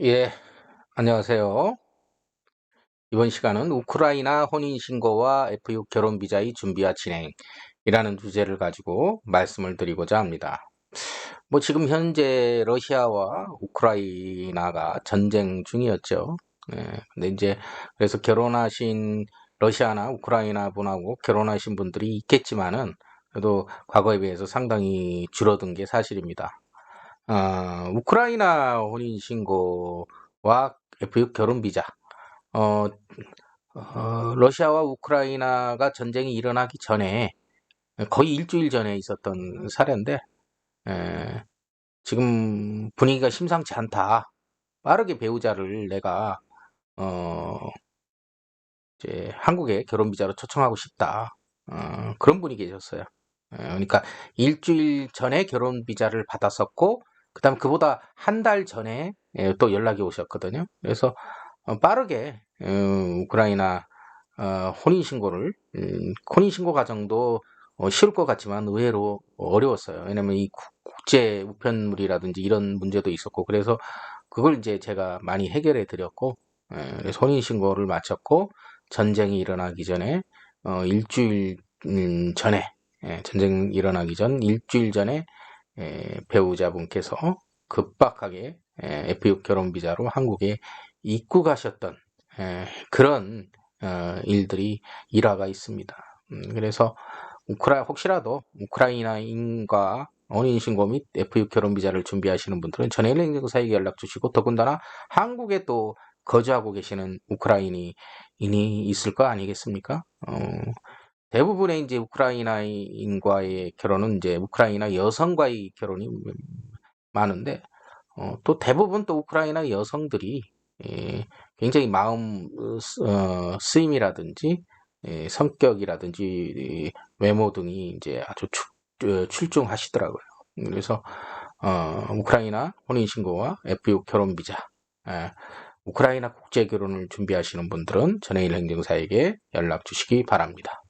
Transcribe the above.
예, 안녕하세요. 이번 시간은 우크라이나 혼인신고와 F6 결혼 비자의 준비와 진행이라는 주제를 가지고 말씀을 드리고자 합니다. 뭐 지금 현재 러시아와 우크라이나가 전쟁 중이었죠. 예, 근데 이제 그래서 결혼하신 러시아나 우크라이나 분하고 결혼하신 분들이 있겠지만은 그래도 과거에 비해서 상당히 줄어든 게 사실입니다. 아, 우크라이나 혼인 신고와 F6 결혼 비자. 어, 어, 러시아와 우크라이나가 전쟁이 일어나기 전에 거의 일주일 전에 있었던 사례인데 에, 지금 분위기가 심상치 않다. 빠르게 배우자를 내가 어, 이제 한국에 결혼 비자로 초청하고 싶다. 어, 그런 분이 계셨어요. 에, 그러니까 일주일 전에 결혼 비자를 받았었고 그 다음 그보다 한 달 전에 예, 또 연락이 오셨거든요. 그래서 어, 빠르게 어, 우크라이나 어, 혼인신고를 음, 혼인신고 과정도 쉬울 것 같지만 의외로 어려웠어요. 왜냐면 이 국제 우편물이라든지 이런 문제도 있었고 그래서 그걸 이제 제가 많이 해결해 드렸고 예, 혼인신고를 마쳤고 전쟁이 일어나기 전에 일주일 음, 전에 예, 전쟁 일어나기 전 일주일 전에 에, 배우자분께서 급박하게 에, F6 결혼 비자로 한국에 입국하셨던 에, 그런 어, 일들이 일화가 있습니다. 음, 그래서 우크라 혹시라도 우크라이나인과 혼인신고 및 F6 결혼 비자를 준비하시는 분들은 전해일 행정사에게 연락 주시고 더군다나 한국에 또 거주하고 계시는 우크라이나인이 있을 거 아니겠습니까? 어, 대부분의 이제 우크라이나인과의 결혼은 이제 우크라이나 여성과의 결혼이 많은데 어, 또 대부분 또 우크라이나 여성들이 예, 굉장히 마음 어, 쓰임이라든지 예, 성격이라든지 외모 등이 이제 아주 추, 어, 출중하시더라고요. 그래서 어, 우크라이나 혼인신고와 F6 결혼 비자, 예, 우크라이나 국제 결혼을 준비하시는 분들은 전해일 행정사에게 연락 주시기 바랍니다.